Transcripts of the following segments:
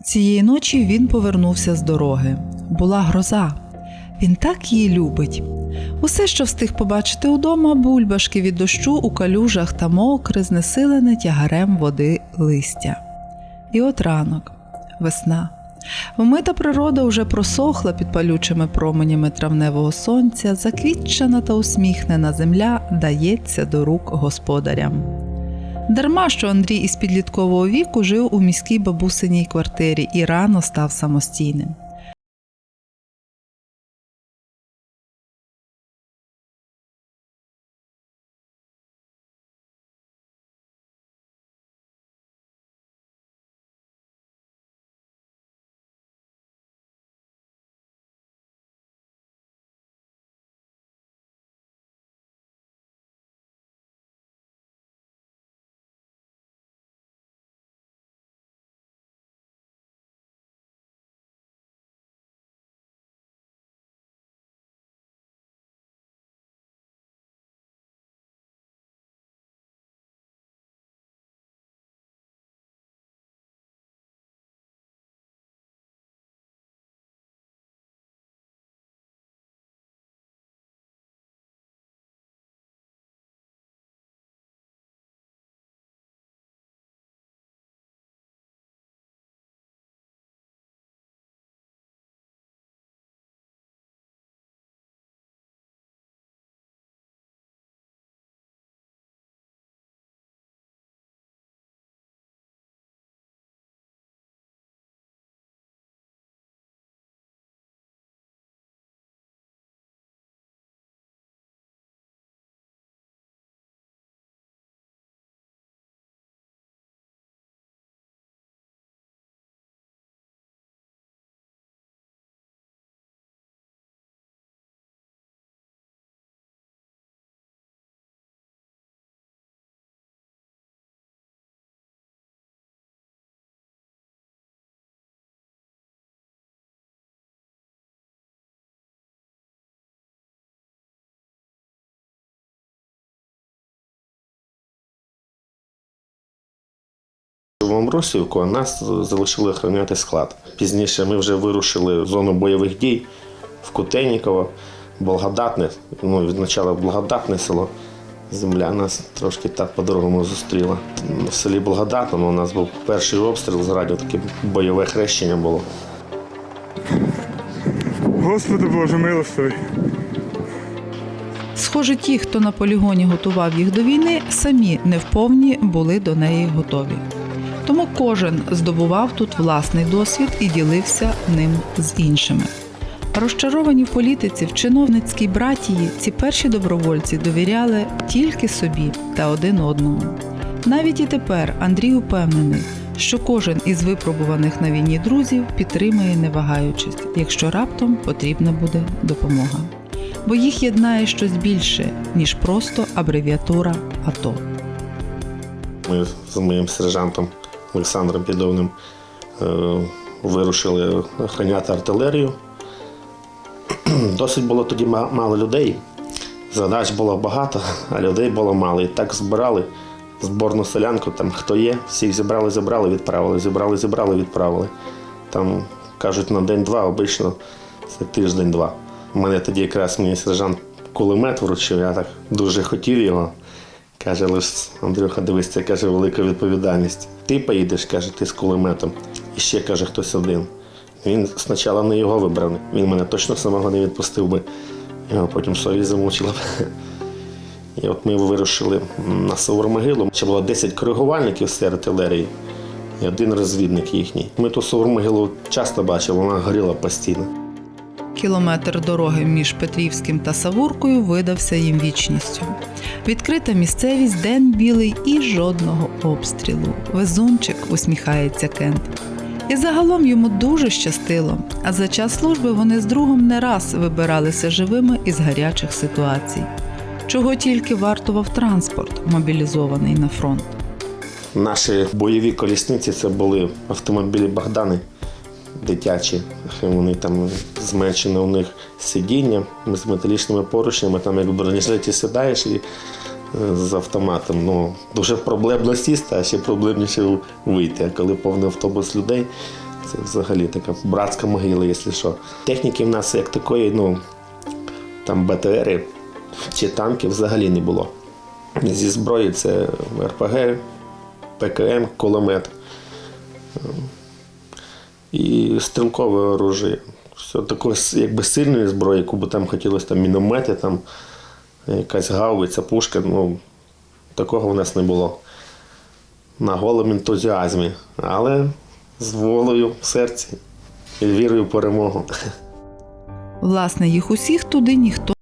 Цієї ночі він повернувся з дороги. Була гроза. Він так її любить. Усе, що встиг побачити удома, бульбашки від дощу у калюжах та мокре, знесилене тягарем води листя. І от ранок, весна. Вмита природа вже просохла під палючими променями травневого сонця, заквітчена та усміхнена земля дається до рук господарям. Дарма, що Андрій із підліткового віку жив у міській бабусиній квартирі і рано став самостійним. В Амбросівку а нас залишили охороняти склад. Пізніше ми вже вирушили в зону бойових дій в Кутейніково, Благодатне. Ну, відзначали благодатне село. Земля нас трошки так по-дорогому зустріла. В селі Благодатному у нас був перший обстріл з радіо, таке бойове хрещення було. Господи Боже, милостивий. Схоже, ті, хто на полігоні готував їх до війни, самі не вповні були до неї готові. Тому кожен здобував тут власний досвід і ділився ним з іншими. Розчаровані в політиці, в чиновницькій братії, ці перші добровольці довіряли тільки собі та один одному. Навіть і тепер Андрій упевнений, що кожен із випробуваних на війні друзів підтримає, не вагаючись, якщо раптом потрібна буде допомога. Бо їх єднає щось більше, ніж просто абревіатура АТО. Ми з моїм сержантом Олександром Підовним е, вирушили охороняти артилерію. Досить було тоді мало людей. Задач було багато, а людей було мало. І так збирали зборну селянку, там хто є, всіх зібрали, зібрали, відправили, зібрали, зібрали, відправили. Там кажуть на день-два, обично це тиждень-два. У мене тоді якраз мені сержант кулемет вручив, я так дуже хотів його. Каже, лиш Андрюха, дивись, це каже, велика відповідальність. Ти поїдеш, каже, ти з кулеметом. І ще каже хтось один. Він спочатку не його вибрав. Він мене точно самого не відпустив би. Його потім совість замучила. І от ми вирушили на Савурмогилу. Ще було 10 коригувальників з артилерії і один розвідник їхній. Ми ту Савурмогилу часто бачили, вона горіла постійно. Кілометр дороги між Петрівським та Савуркою видався їм вічністю. Відкрита місцевість, день білий і жодного обстрілу. Везунчик усміхається Кент. І загалом йому дуже щастило. А за час служби вони з другом не раз вибиралися живими із гарячих ситуацій. Чого тільки вартував транспорт, мобілізований на фронт. Наші бойові колісниці це були автомобілі Богдани дитячі. Вони там зменшено у них сидіння з металічними поручнями, там як в бронежилеті сідаєш і е, з автоматом. Ну, дуже проблемно сісти, а ще проблемніше вийти. А коли повний автобус людей, Це взагалі така братська могила, якщо що. Техніки в нас як такої, ну там БТРи чи танки взагалі не було. Зі зброї це РПГ, ПКМ, кулемет і стрілкове оружие. Все такої якби сильної зброї, яку би там хотілося там міномети, там якась гаубиця, пушка. Ну, такого в нас не було. На голому ентузіазмі, але з волею в серці і вірою в перемогу. Власне, їх усіх туди ніхто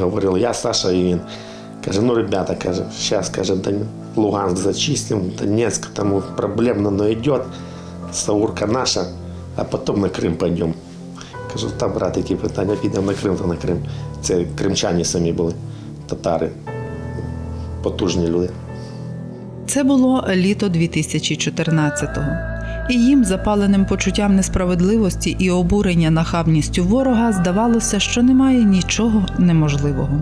Говорив, я Саша і він. Каже, ну, ребята, каже, зараз, каже, Дон- Луганск зачистим, Донецк, там проблемно, но йде, Саурка наша, а потім на Крим пойдемо. Кажу, там, брат, які питання, підемо на Крим, то на Крим. Це кримчані самі були, татари, потужні люди. Це було літо 2014-го. І їм, запаленим почуттям несправедливості і обурення нахабністю ворога, здавалося, що немає нічого неможливого.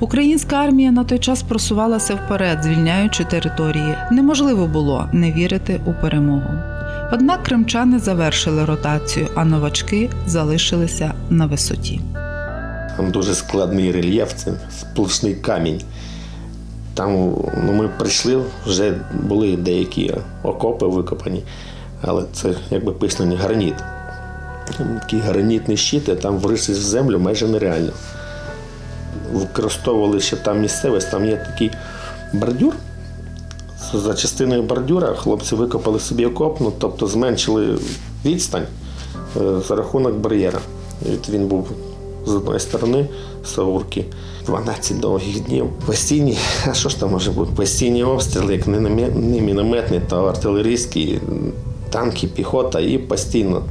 Українська армія на той час просувалася вперед, звільняючи території. Неможливо було не вірити у перемогу. Однак кримчани завершили ротацію, а новачки залишилися на висоті. Там дуже складний рельєф, це сплошний камінь. Там ну, ми прийшли, вже були деякі окопи викопані, але це якби писаний граніт. Там Такі гранітні щити, там врисись в землю майже нереально. Використовували ще там місцевість, там є такий бордюр. За частиною бордюра хлопці викопали собі окоп, ну, тобто зменшили відстань е, за рахунок бар'єра. Він був з одної сторони Саурки. 12 довгих днів. Постійні, а що ж там може бути? Постійні обстріли, як не мінометні, то артилерійські, танки, піхота і постійно.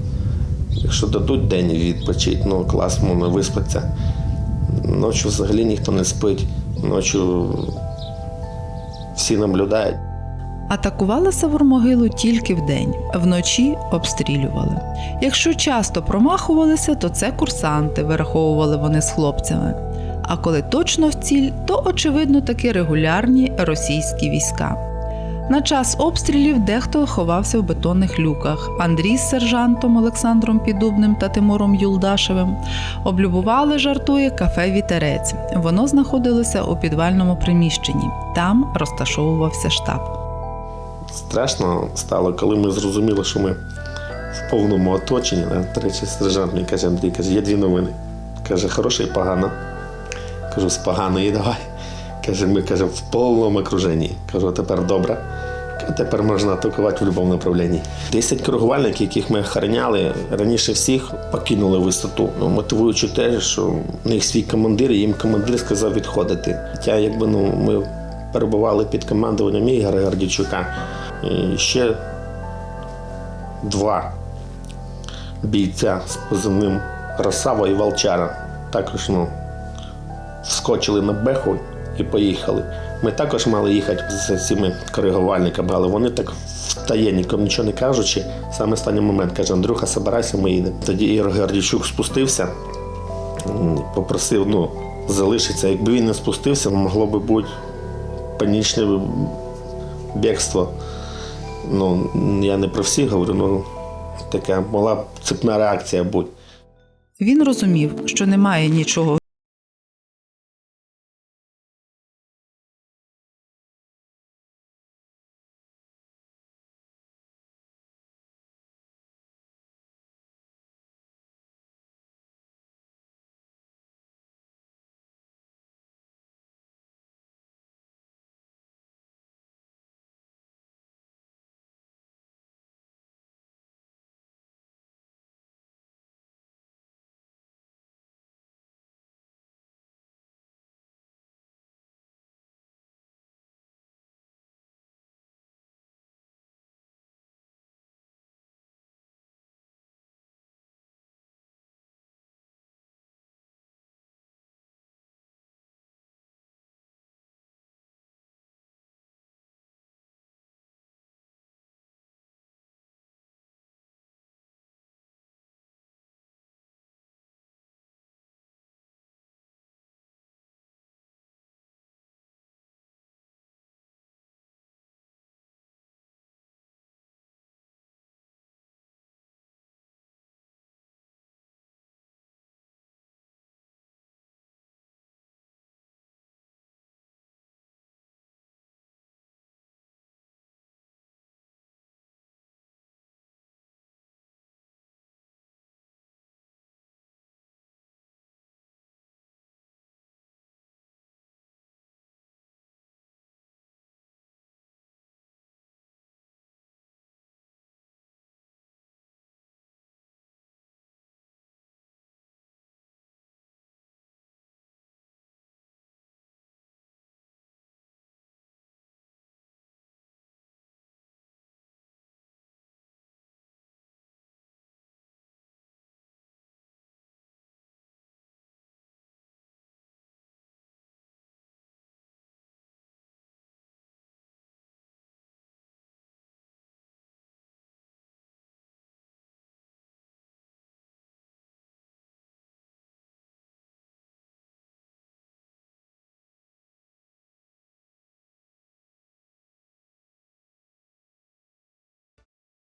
Якщо дадуть день відпочити, ну клас можна виспатися. Ночі взагалі ніхто не спить. Ночі всі наблюдають. Атакували Савормогилу тільки вдень, вночі обстрілювали. Якщо часто промахувалися, то це курсанти, вираховували вони з хлопцями. А коли точно в ціль, то очевидно таки регулярні російські війська. На час обстрілів дехто ховався в бетонних люках. Андрій з сержантом Олександром Підубним та Тимуром Юлдашевим облюбували, жартує кафе Вітерець. Воно знаходилося у підвальному приміщенні. Там розташовувався штаб. Страшно стало, коли ми зрозуміли, що ми в повному оточенні. До речі, сержант мені каже, Андрій, каже, є дві новини. Каже, хороша і погана. Кажу, з поганої давай. Каже, ми каже, в повному окруженні. Кажу, тепер добре. Тепер можна атакувати в будь-якому направленні. Десять коригувальників, яких ми охороняли, раніше всіх покинули висоту, ну, мотивуючи те, що в них свій командир, і їм командир сказав відходити. Хоча якби ну, ми перебували під командуванням Ігоря Гордійчука. І ще два бійця з позивним Росава і Волчара. Також ну, вскочили на беху і поїхали. Ми також мали їхати з цими коригувальниками, але вони так втає, нікому нічого не кажучи. Саме останній момент каже, Андрюха, собирайся, ми їдемо. Тоді Ігор Гордійчук спустився, попросив ну, залишитися. Якби він не спустився, могло би бути панічне бігство. Ну, я не про всіх говорю, ну така могла б цепна реакція бути. Він розумів, що немає нічого